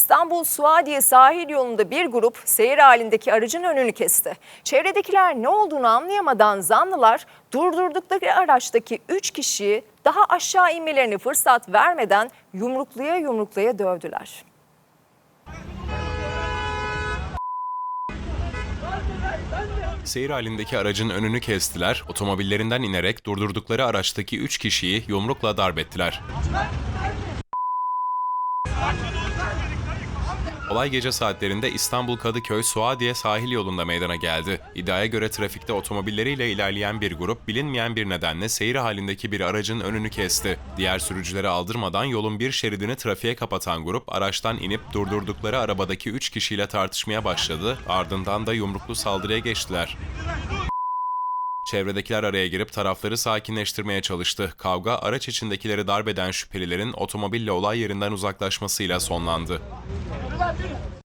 İstanbul Suadiye sahil yolunda bir grup seyir halindeki aracın önünü kesti. Çevredekiler ne olduğunu anlayamadan zanlılar durdurdukları araçtaki 3 kişiyi daha aşağı inmelerini fırsat vermeden yumruklaya yumruklaya dövdüler. Seyir halindeki aracın önünü kestiler, otomobillerinden inerek durdurdukları araçtaki 3 kişiyi yumrukla darbettiler. Olay gece saatlerinde İstanbul Kadıköy Suadiye sahil yolunda meydana geldi. İddiaya göre trafikte otomobilleriyle ilerleyen bir grup bilinmeyen bir nedenle seyir halindeki bir aracın önünü kesti. Diğer sürücüleri aldırmadan yolun bir şeridini trafiğe kapatan grup araçtan inip durdurdukları arabadaki 3 kişiyle tartışmaya başladı. Ardından da yumruklu saldırıya geçtiler. Çevredekiler araya girip tarafları sakinleştirmeye çalıştı. Kavga araç içindekileri darbeden şüphelilerin otomobille olay yerinden uzaklaşmasıyla sonlandı. about you?